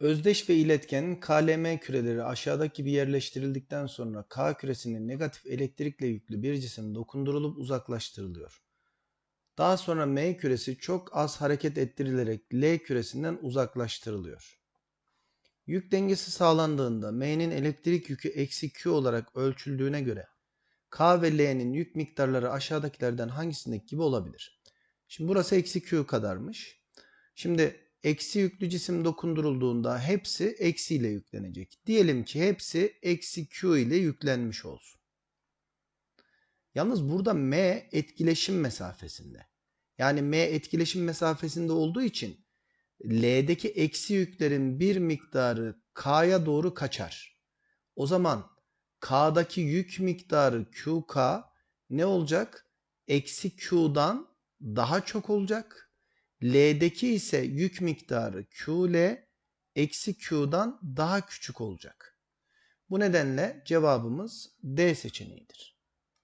Özdeş ve iletkenin KLM küreleri aşağıdaki gibi yerleştirildikten sonra K küresinin negatif elektrikle yüklü bir cisim dokundurulup uzaklaştırılıyor. Daha sonra M küresi çok az hareket ettirilerek L küresinden uzaklaştırılıyor. Yük dengesi sağlandığında M'nin elektrik yükü eksi Q olarak ölçüldüğüne göre K ve L'nin yük miktarları aşağıdakilerden hangisindeki gibi olabilir? Şimdi burası eksi Q kadarmış. Şimdi eksi yüklü cisim dokundurulduğunda hepsi eksiyle yüklenecek. Diyelim ki hepsi eksi Q ile yüklenmiş olsun. Yalnız burada M etkileşim mesafesinde. Yani M etkileşim mesafesinde olduğu için L'deki eksi yüklerin bir miktarı K'ya doğru kaçar. O zaman K'daki yük miktarı QK ne olacak? Eksi Q'dan daha çok olacak. L'deki ise yük miktarı QL eksi Q'dan daha küçük olacak. Bu nedenle cevabımız D seçeneğidir.